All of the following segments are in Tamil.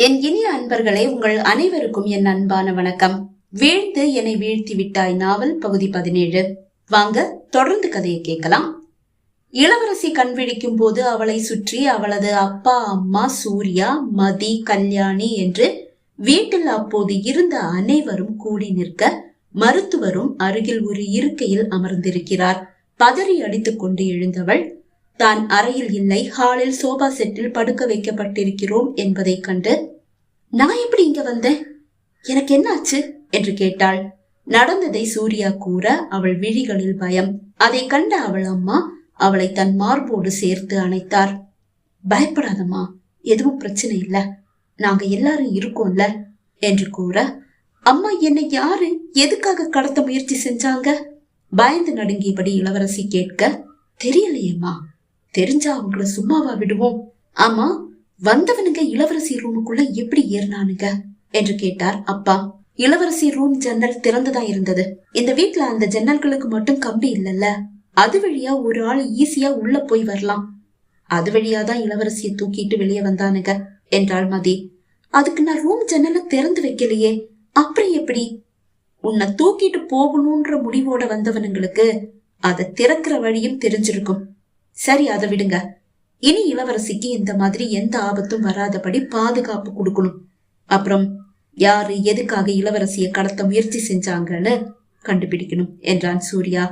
என் இனிய அன்பர்களே உங்கள் அனைவருக்கும் என் அன்பான வணக்கம். வீழ்ந்து என்னை வீழ்த்தி விட்டாய் நாவல் பகுதி பதினேழு. வாங்க தொடர்ந்து கதையை கேட்கலாம். இளவரசி கண் விழிக்கும் போது அவளை சுற்றி அவளது அப்பா அம்மா சூர்யா மதி கல்யாணி என்று வீட்டில் அப்போது இருந்த அனைவரும் கூடி நிற்க மருத்துவரும் அருகில் ஒரு இருக்கையில் அமர்ந்திருக்கிறார். பதறி அடித்துக் கொண்டு எழுந்தவள் தான் அறையில் இல்லை ஹாலில் சோபா செட்டில் படுக்க வைக்கப்பட்டிருக்கிறோம் என்பதைக் கண்டு நான் எப்படி இங்க வந்தேன்? எனக்கு என்னாச்சு? என்று கேட்டாள். நடந்ததை சூர்யா கூற அவள் விழிகளில் பயம். அதை கண்ட அவள் அம்மா அவளை தன் மார்போடு சேர்த்து அணைத்தார். பயப்படாதம்மா எதுவும் பிரச்சனை இல்ல. நாங்க எல்லாரும் இருக்கோம்ல என்று கூற அம்மா என்னை யாரு? எதுக்காக கடத்த முயற்சி செஞ்சாங்க? பயந்து நடுங்கியபடி இளவரசி கேட்க தெரியலையேம்மா தெரிஞ்சா அவங்கள சும்மாவா விடுவோம்? ஆமா வந்தவனுங்க இளவரசி ரூமுக்குள்ள எப்படி ஏறினானுங்க? என்று கேட்டார் அப்பா. இளவரசி ரூம் ஜன்னல் திறந்துதான் இருந்தது. இந்த வீட்ல அந்த ஜன்னல்களுக்கு மட்டும் கம்பி இல்லல்ல. அது வழியா ஒரு ஆள் ஈஸியா உள்ள போய் வரலாம். அது வழியா தான் இளவரசிய தூக்கிட்டு வெளியே வந்தானுங்க என்றாள் மதி. அதுக்கு நான் ரூம் ஜன்னலை திறந்து வைக்கலையே. அப்புறம் எப்படி? உன்னை தூக்கிட்டு போகணும்ன்ற முடிவோட வந்தவனுங்களுக்கு அதை திறக்கிற வழியும் தெரிஞ்சிருக்கும். சரி அதை விடுங்க. இனி இளவரசிக்கு இந்த மாதிரி எந்த ஆபத்தும் வராதபடி பாதுகாப்பு கொடுக்கணும். அப்புறம் யாரு எதுக்காக இளவரசியை கடத்த முயற்சி செஞ்சாங்கன்னு கண்டுபிடிக்கணும் என்றான் சூர்யா.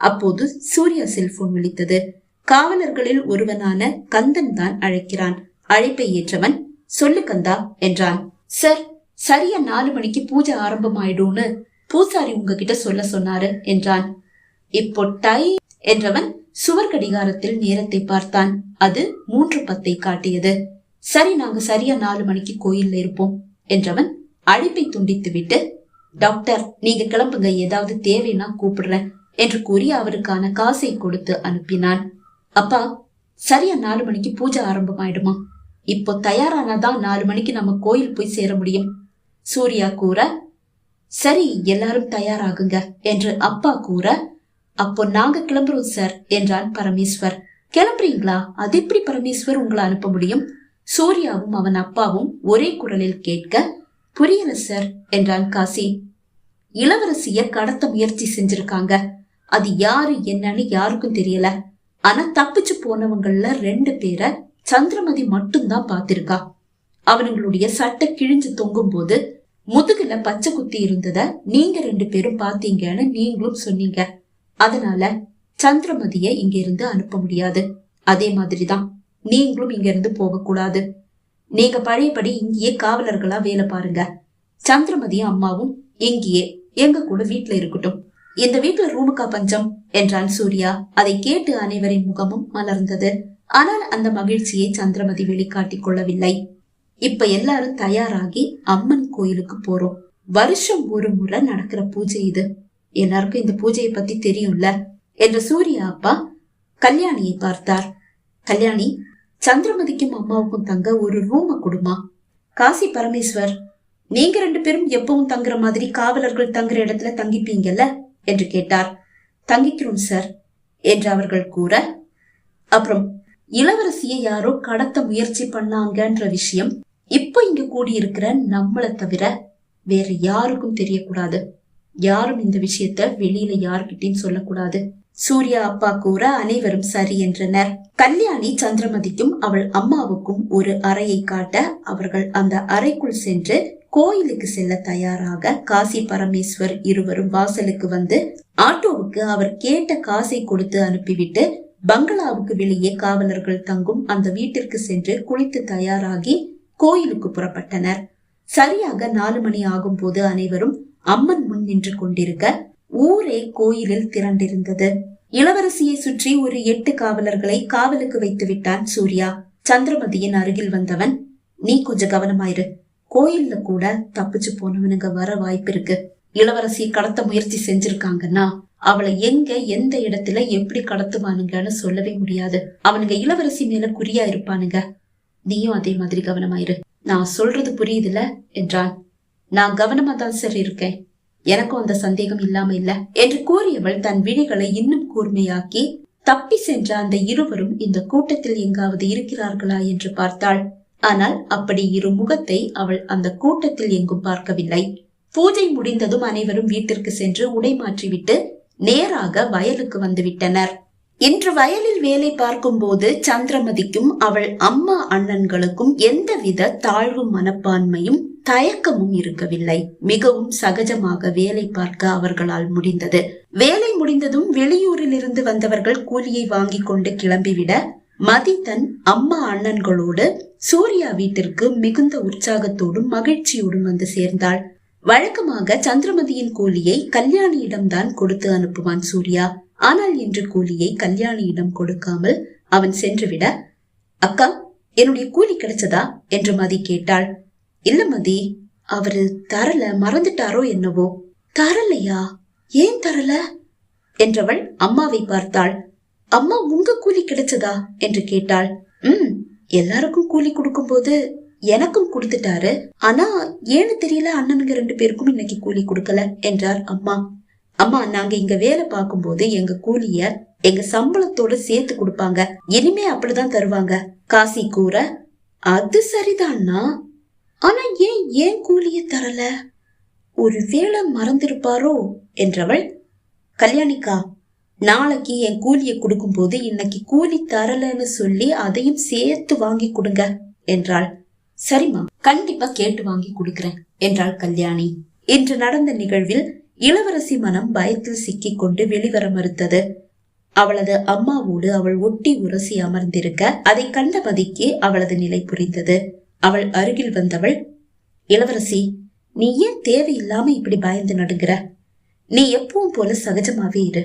அப்போது சூர்யா செல்போன் விழித்தது. காவலர்களில் ஒருவனான கந்தன் தான் அழைக்கிறான். அழைப்பை ஏற்றவன் சொல்லு கந்தா என்றான். சார் சரியா நாலு மணிக்கு பூஜை ஆரம்பமாயிடும்னு பூசாரி உங்ககிட்ட சொல்ல சொன்னாரு என்றான். இப்போ டை என்றவன் சுவர் கடிகாரத்தில் நேரத்தை பார்த்தான். அது மூன்று பத்தை காட்டியது. சரி நாங்க சரியா நாலு மணிக்கு கோயில்ல இருப்போம் என்றவன் அழைப்பை துண்டித்து விட்டு டாக்டர் நீங்க கிளம்புங்க. ஏதாவது தேவைன்னா கூப்பிடுறேன் என்று கூறி அவருக்கான காசை கொடுத்து அனுப்பினான். அப்பா சரியா நாலு மணிக்கு பூஜை ஆரம்பமாயிடுமா? இப்போ தயாரானாதான் நாலு மணிக்கு நம்ம கோயில் போய் சேர முடியும். சூர்யா கூற சரி எல்லாரும் தயாராகுங்க என்று அப்பா கூற அப்போ நாங்க கிளம்புறோம் சார் என்றான் பரமேஸ்வர். கிளம்புறீங்களா? அது எப்படி பரமேஸ்வர் உங்களை அனுப்ப முடியும்? சூர்யாவும் அவன் அப்பாவும் ஒரே குரலில் கேட்க புரியல சார் என்றான் காசி. இளவரசிய கடத்த முயற்சி செஞ்சிருக்காங்க. அது யாரு என்னன்னு யாருக்கும் தெரியல. ஆனா தப்பிச்சு போனவங்கள ரெண்டு பேரை சந்திரமதி மட்டும்தான் பாத்திருக்கா அவனுங்களுடைய சட்டை கிழிஞ்சு தொங்கும் போது முதுகுல பச்சை குத்தி இருந்தத நீங்க ரெண்டு பேரும் பாத்தீங்கன்னு நீங்களும் சொன்னீங்க. அதனால சந்திரமதிய இங்க இருந்து அனுப்ப முடியாது. அதே மாதிரிதான் நீங்களும் இங்க இருந்து போக கூடாது நீங்க பழையபடி இங்கேயே காவலர்களா வேலை பாருங்க. சந்திரமதியும் அம்மாவும் இங்கேயே எங்க கூட வீட்டுல இருக்கட்டும். இந்த வீட்டுல ரூமுக்கா பஞ்சம்? என்றான் சூர்யா. அதை கேட்டு அனைவரின் முகமும் மலர்ந்தது. ஆனால் அந்த மகிழ்ச்சியை சந்திரமதி வெளிக்காட்டிக் கொள்ளவில்லை. இப்ப எல்லாரும் தயாராகி அம்மன் கோயிலுக்கு போறோம். வருஷம் ஒரு முறை நடக்கிற பூஜை இது. எல்லாருக்கும் இந்த பூஜையை பத்தி தெரியும்ல? என்று சூர்யா அப்பா கல்யாணியை பார்த்தார். கல்யாணி சந்திரமதிக்கும் அம்மாவுக்கும் தங்க ஒரு ரூம கொடுமா? காசி பரமேஸ்வர் நீங்க ரெண்டு பேரும் எப்பவும் தங்குற மாதிரி காவலர்கள் தங்குற இடத்துல தங்கிப்பீங்கல்ல? என்று கேட்டார். தங்கிக்கிறோம் சார் என்று அவர்கள் கூற அப்புறம் இளவரசியை யாரோ கடத்த முயற்சி பண்ணாங்கன்ற விஷயம் இப்போ இங்க கூடியிருக்கிற நம்மளை தவிர வேற யாருக்கும் தெரியக்கூடாது. யாரும் இந்த விஷயத்த வெளியில யாருக்கிட்டையும் சொல்லக்கூடாது. சூர்யா அப்பா கூற அனைவரும் சரி என்றனர். கல்யாணி சந்திரமதிக்கும் அவள் அம்மாவுக்கும் ஒரு அறையை காட்ட அவர்கள் அந்த அறைக்குள் சென்று கோயிலுக்கு செல்ல தயாராக காசி பரமேஸ்வர் இருவரும் வாசலுக்கு வந்து ஆட்டோவுக்கு அவர் கேட்ட காசை கொடுத்து அனுப்பிவிட்டு பங்களாவுக்கு வெளியே காவலர்கள் தங்கும் அந்த வீட்டிற்கு சென்று குளித்து தயாராகி கோயிலுக்கு புறப்பட்டனர். சரியாக நாலு மணி ஆகும் போது அனைவரும் அம்மன் முன் நின்று கொண்டிருக்க ஊரே கோயிலில் திரண்டிருந்தது. இளவரசியை சுற்றி ஒரு எட்டு காவலர்களை காவலுக்கு வைத்து விட்டான் சூர்யா. சந்திரமதியின் அருகில் வந்தவன் நீ கொஞ்சம் கவனமாயிரு. கோயில்ல கூட தப்பிச்சு போனவனுங்க வர வாய்ப்பு இருக்கு. இளவரசி கடத்த முயற்சி செஞ்சிருக்காங்கன்னா அவளை எங்க எந்த இடத்துல எப்படி கடத்துவானுங்கன்னு சொல்லவே முடியாது. அவனுங்க இளவரசி மேல குறியா இருப்பானுங்க. நீயும் அதே மாதிரி கவனமாயிரு. நான் சொல்றது புரியுதுல? என்றான். நான் கவனமா தான் சார் இருக்கேன். எனக்கும் அந்த சந்தேகம் இல்லாம இல்ல. என்று கூறியவள் தன் விழிகளை இன்னும் கூர்மையாக்கி தப்பி சென்ற அந்த இருவரும் இந்த கூட்டத்தில் எங்காவது இருக்கிறார்களா என்று பார்த்தாள். ஆனால் அப்படி இரு முகத்தை அவள் அந்த கூட்டத்தில் எங்கும் பார்க்கவில்லை. பூஜை முடிந்ததும் அனைவரும் வீட்டிற்கு சென்று உடை மாற்றிவிட்டு நேராக வயலுக்கு வந்து விட்டனர். இன்று வயலில் வேலை பார்க்கும்போது சந்திரமதிக்கும் அவள் அம்மா அண்ணன்களுக்கும் எந்தவித தாழ்வு மனப்பான்மையும் தயக்கமும் இருக்கவில்லை. மிகவும் சகஜமாக வேலை பார்க்க அவர்களால் முடிந்தது. வேலை முடிந்ததும் வெளியூரில் இருந்து வந்தவர்கள் கூலியை வாங்கி கொண்டு கிளம்பிவிட மதி தன் அம்மா அண்ணன்களோடு சூர்யா வீட்டிற்கு மிகுந்த உற்சாகத்தோடும் மகிழ்ச்சியோடும் வந்து சேர்ந்தாள். வழக்கமாக சந்திரமதியின் கூலியை கல்யாணியிடம்தான் கொடுத்து அனுப்புவான் சூர்யா. ஆனால் இன்று கூலியை கல்யாணியிடம் கொடுக்காமல் அவன் சென்றுவிட அக்கா என்னுடைய கூலி கிடைச்சதா? என்று மதி கேட்டாள். இல்ல மதி அவரு தரல மறந்துட்டாரோ என்னவோ. தரலையா? ஏன் தரல? என்றவள் அம்மாவை பார்த்தாள். அம்மா உங்க கூலி கிடைச்சதா? என்று கேட்டாள். உம் எல்லாருக்கும் கூலி கொடுக்கும்போது எனக்கும் கொடுத்துட்டாரு. ஆனா ஏன்னு தெரியல அண்ணனுங்க ரெண்டு பேருக்கும் இன்னைக்கு கூலி கொடுக்கல என்றார் அம்மா. அம்மா நாங்க இங்க வேலை பார்க்கும்போது எங்க கூலிய எங்க சம்பளத்தோட சேர்த்து கொடுப்பாங்க. இனிமே அப்படிதான் தருவாங்க. காசி கூற அது சரிதான்னா? ஆனா ஏன் ஏன் கூலிய தரல? ஒருவேளை மறந்திருப்பாரோ? என்றவள் கல்யாணிக்கா நாளைக்கு என் கூலியை கொடுக்கும்போது இன்னைக்கு கூலி தரலன்னு சொல்லி அதையும் சேர்த்து வாங்கி கொடுங்க என்றாள். சரிம்மா கண்டிப்பா கேட்டு வாங்கி கொடுக்கிறேன் என்றாள் கல்யாணி. இன்று நடந்த நிகழ்வில் இளவரசி மனம் பயத்தில் சிக்கிக் கொண்டு வெளிவர மறுத்தது. அவளது அம்மாவோடு அவள் ஒட்டி உரசி அமர்ந்திருக்க அதை கண்ட மதிக்கு அவளது நிலை புரிந்தது. அவள் அருகில் வந்தவள் இளவரசி நீ ஏன் தேவையில்லாம இப்படி பயந்து நடுங்கிற? நீ எப்பவும் போல சகஜமாவே இரு.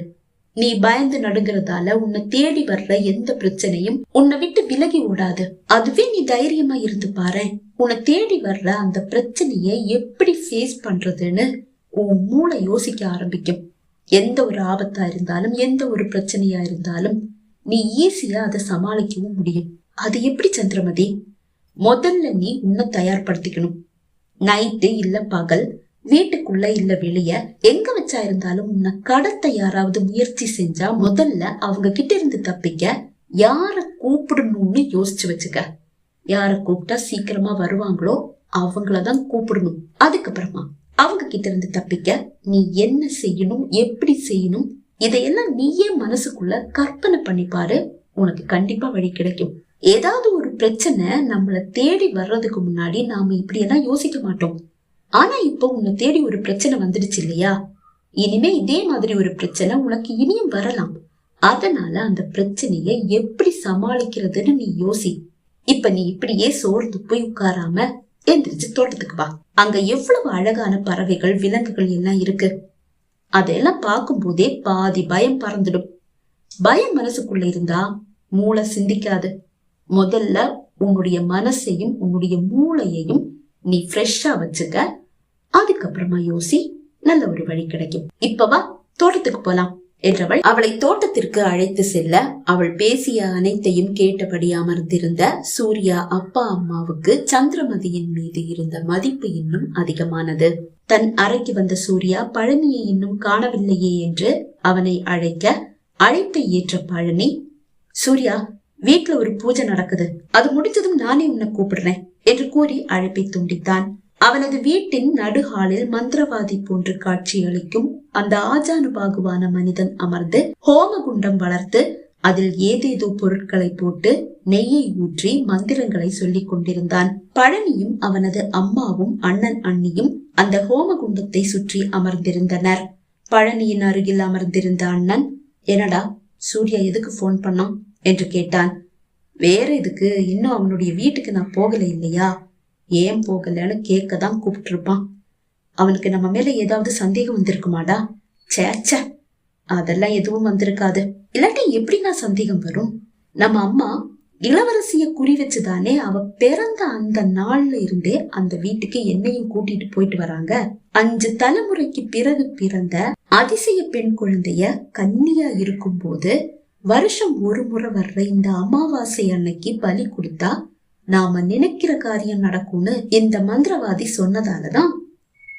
நீ பயந்து நடுங்கிறதால உன்னை தேடி வர்ற எந்த பிரச்சனையும் உன்னை விட்டு விலகி ஓடாது. அதுவே நீ தைரியமா இருந்து பாரு உன்னை தேடி வர்ற அந்த பிரச்சனைய எப்படி ஃபேஸ் பண்றதுன்னு உன் மூளை யோசிக்க ஆரம்பிக்கும். எந்த ஒரு ஆபத்தா இருந்தாலும் எந்த ஒரு பிரச்சனையா இருந்தாலும் நீ ஈஸியா அதை சமாளிக்கவும் முடியும். அது எப்படி சந்திரமதி? முதல்ல நீ உன்னை தயார்படுத்திக்கணும். நைட்டு இல்ல பகல் வீட்டுக்குள்ள இல்ல வெளிய எங்க வச்சா இருந்தாலும் உன்னை கடத்த யாராவது முயற்சி செஞ்சா முதல்ல அவங்க கிட்ட இருந்து தப்பிக்க யார கூப்பிடணும்னு யோசிச்சு வச்சுக்க. யார கூப்பிட்டா சீக்கிரமா வருவாங்களோ அவங்களதான் கூப்பிடணும். அதுக்கப்புறமா அவங்க கிட்ட இருந்து தப்பிக்க நீ என்ன செய்யணும் எப்படி செய்யணும் இதையெல்லாம் நீயே மனசுக்குள்ள கற்பனை பண்ணி பாரு. உனக்கு கண்டிப்பா வழி கிடைக்கும். ஏதாவது ஒரு பிரச்சனை நம்மள தேடி வர்றதுக்கு முன்னாடி நாம இப்படியெல்லாம் யோசிக்க மாட்டோம். ஆனா இப்போ உன்னை தேடி ஒரு பிரச்சனை வந்துடுச்சு இல்லையா? இனிமே இதே மாதிரி ஒரு பிரச்சனை உனக்கு இனியும் வரலாம். அதனால அந்த பிரச்சனைய எப்படி சமாளிக்கிறதுன்னு நீ யோசி. இப்ப நீ இப்படியே சோர்ந்து போய் உட்காராம எந்திரிச்சு தோட்டத்துக்கு வா. அங்க எவ்வளவு அழகான பறவைகள் விலங்குகள் எல்லாம் இருக்கு. அதெல்லாம் பார்க்கும் போதே பாதி பயம் பறந்துடும். பயம் மனசுக்குள்ள இருந்தா மூளை சிந்திக்காது. முதல்ல உன்னுடைய மனசையும் உன்னுடைய மூளையையும் நீ ஃப்ரெஷ்ஷா வச்சுக்க. அதுக்கப்புறமா யோசி நல்ல ஒரு வழி கிடைக்கும். இப்பவா தோட்டத்துக்கு போலாம். என்றவள் அவளை தோட்டத்திற்கு அழைத்து செல்ல அவள் பேசிய அனைத்தையும் கேட்டபடி அமர்ந்திருந்த சூர்யா அப்பா அம்மாவுக்கு சந்திரமதியின் மீது இருந்த மதிப்பு இன்னும் அதிகமானது. தன் அறைக்கு வந்த சூர்யா பழனியை இன்னும் காணவில்லையே என்று அவனை அழைக்க அழைப்பை ஏற்ற பழனி சூர்யா வீட்டுல ஒரு பூஜை நடக்குது. அது முடிஞ்சதும் நானே உன்னை கூப்பிடுறேன் என்று கூறி அழைப்பை துண்டித்தான். அவனது வீட்டின் நடுஹாலில் மந்திரவாதி போன்று காட்சியளிக்கும் அந்த ஆஜானுபாகுவான மனிதன் அமர்ந்து ஹோம குண்டம் வளர்த்து அதில் ஏதேதோ பொருட்களை போட்டு நெய்யை ஊற்றி மந்திரங்களை சொல்லிக் கொண்டிருந்தான். பழனியும் அவனது அம்மாவும் அண்ணன் அண்ணியும் அந்த ஹோம குண்டத்தை சுற்றி அமர்ந்திருந்தனர். பழனியின் அருகில் அமர்ந்திருந்த அண்ணன் என்னடா சூர்யா எதுக்கு போன் பண்ணான்? என்று கேட்டான். வேற எதுக்கு? இன்னும் அவனுடைய வீட்டுக்கு நான் போகல இல்லையா? ஏன் போகலன்னு கேட்க தான் கூப்பிட்டுருப்பான். அவனுக்கு நம்ம மேல ஏதாவது சந்தேகம் வந்திருக்குமாடா? சேச்ச அதெல்லாம் எதுவும் வந்திருக்காது. இல்லாட்டி எப்படி நான் சந்தேகம் வரும்? நம்ம அம்மா இளவரசிய குறி வச்சுதானே அவ பிறந்த அந்த நாள்ல இருந்தே அந்த வீட்டுக்கு என்னையும் கூட்டிட்டு போயிட்டு வராங்க. அஞ்சு தலைமுறைக்கு பிறகு பிறந்த அதிசய பெண் குழந்தைய கன்னியா இருக்கும் போது வருஷம் ஒரு முறை வர்ற இந்த அமாவாசை அன்னைக்கு பலி கொடுத்தா நாம நினைக்கிற காரியம் நடக்கும்னு இந்த மந்திரவாதி சொன்னதாலதான்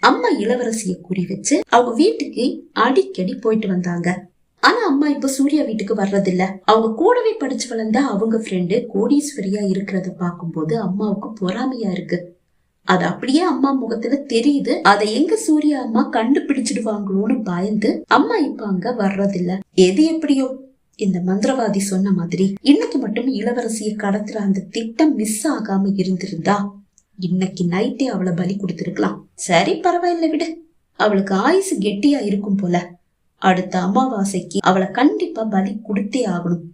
அம்மா இளவரசிய குறி வச்சு அவங்க வீட்டுக்கு அடிக்கடி போயிட்டு வந்தாங்க. ஆனா அம்மா இப்ப சூர்யா வீட்டுக்கு வர்றதில்ல. அவங்க கூடவே படிச்சு வளர்ந்த அவங்க ஃப்ரெண்டு கோடீஸ்வரியா இருக்கிறத பார்க்கும்போது அம்மாவுக்கு பொறாமையா இருக்கு. அது அப்படியே அம்மா முகத்துல தெரியுது. அதை எங்க சூர்யா அம்மா கண்டுபிடிச்சிடுவாங்களோன்னு பயந்து அம்மா இப்ப அங்க வர்றதில்ல. எது எப்படியோ இந்த மந்திரவாதி சொன்ன மாதிரி இன்னைக்கு மட்டும் இளவரசிய கடத்துற அந்த திட்டம் மிஸ் ஆகாம இருந்திருந்தா இன்னைக்கு நைட்டே அவளை பலி கொடுத்துருக்கலாம். சரி பரவாயில்ல விடு. அவளுக்கு ஆயுசு கெட்டியா இருக்கும் போல. அடுத்த அமாவாசைக்கு அவளை கண்டிப்பா பலி கொடுத்தே ஆகணும்.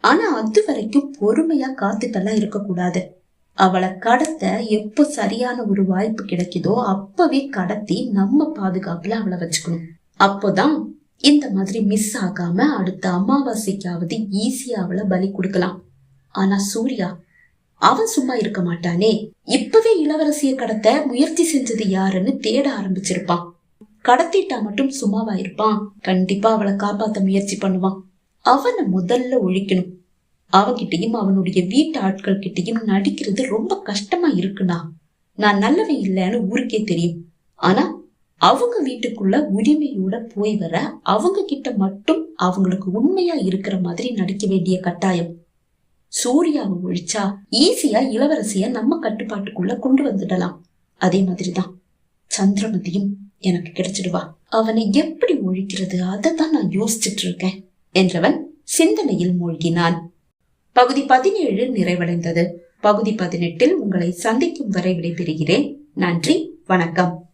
ஆனா அது வரைக்கும் பொறுமையா காத்துட்டெல்லாம் இருக்கக்கூடாது. அவளை கடத்த எப்போ சரியான ஒரு வாய்ப்பு கிடைக்குதோ அப்பவே கடத்தி நம்ம பாதுகாப்புல அவளை வச்சுக்கணும். அப்போதான் இந்த மாதிரி மிஸ் ஆகாம அடுத்த அமாவாசைக்காவது ஈஸியா அவளை பலி கொடுக்கலாம். ஆனா சூர்யா அவன் சும்மா இருக்க மாட்டானே. இப்பவே இளவரசிய கடத்த முயற்சி செஞ்சது யாருன்னு தேட ஆரம்பிச்சிருப்பான். கடத்திட்டா மட்டும் சும்மாவா இருப்பான். கண்டிப்பா அவளை காப்பாத்த முயற்சி பண்ணுவான். அவனை முதல்ல ஒழிக்கணும். அவகிட்டையும் அவனுடைய வீட்டு ஆட்கள் கிட்டையும் நடிக்கிறது ரொம்ப கஷ்டமா இருக்குண்ணா. நான் நல்லவன் இல்லைன்னு ஊருக்கே தெரியும். ஆனா அவங்க வீட்டுக்குள்ள உரிமையோட போய் வர அவங்க கிட்ட மட்டும் அவங்களுக்கு உண்மையா இருக்கிற மாதிரி நடிக்க வேண்டிய கட்டாயம். சூர்யாவை ஒழிச்சா ஈஸியா இளவரசிய நம்ம கட்டுப்பாட்டுக்குள்ள கொண்டு வந்துடலாம். அதே மாதிரிதான் சந்திரமதியும் எனக்கு கிடைச்சிடுவா. அவனை எப்படி ஒழிக்கிறது அதை தான் நான் யோசிச்சுட்டு இருக்கேன் என்றவன் சிந்தனையில் மூழ்கினான். பகுதி பதினேழு நிறைவடைந்தது. பகுதி பதினெட்டில் உங்களை சந்திக்கும் வரை விடைபெறுகிறேன். நன்றி வணக்கம்.